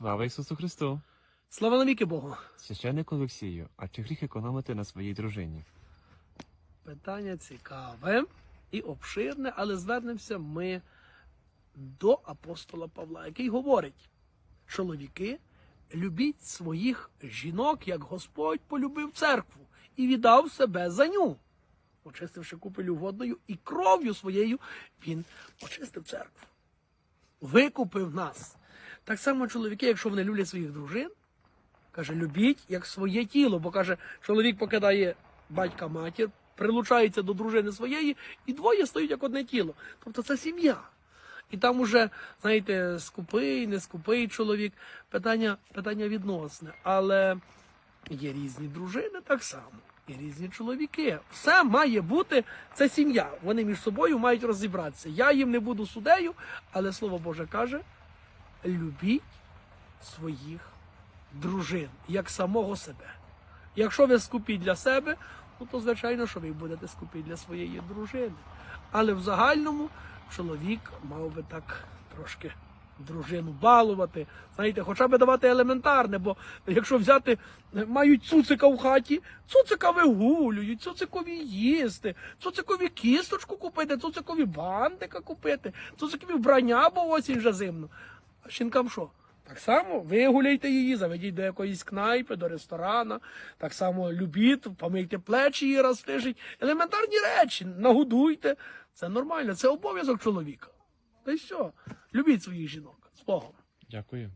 Слава Ісусу Христу! Слава навіки Богу. Священник Олексію, а чи гріх економити на своїй дружині? Питання цікаве і обширне, але звернемося ми до апостола Павла, який говорить: чоловіки, любіть своїх жінок, як Господь полюбив церкву і віддав себе за ню, очистивши купелю водною і кров'ю своєю, він очистив церкву. Викупив нас. Так само чоловіки, якщо вони люблять своїх дружин, Каже, любіть як своє тіло, бо каже, чоловік покидає батька матір, прилучається до дружини своєї, і двоє стають як одне тіло. Тобто це сім'я. І там уже, знаєте, скупий, не скупий чоловік, питання, питання відносне. Але є різні дружини так само, і різні чоловіки. Все має бути, це сім'я. Вони між собою мають розібратися. Я їм не буду судею, але слово Боже каже: любіть своїх дружин, як самого себе. Якщо ви скупі для себе, ну то звичайно, що ви будете скупі для своєї дружини. Але в загальному чоловік мав би так трошки дружину балувати, знаєте, хоча б давати елементарне, бо якщо взяти, мають цуцика в хаті, цуцика вигулюють, цуцикові їсти, цуцикові кісточку купити, цуцикові бантика купити, цуцикові вбрання, бо осінь вже зимно. Жінкам що? Так само вигуляйте її, заведіть до якоїсь кнайпи, до ресторана. Так само любіть, помийте плечі її раз. Елементарні речі, нагодуйте. Це нормально, це обов'язок чоловіка. Та й все. Любіть своїх жінок з Богом. Дякую.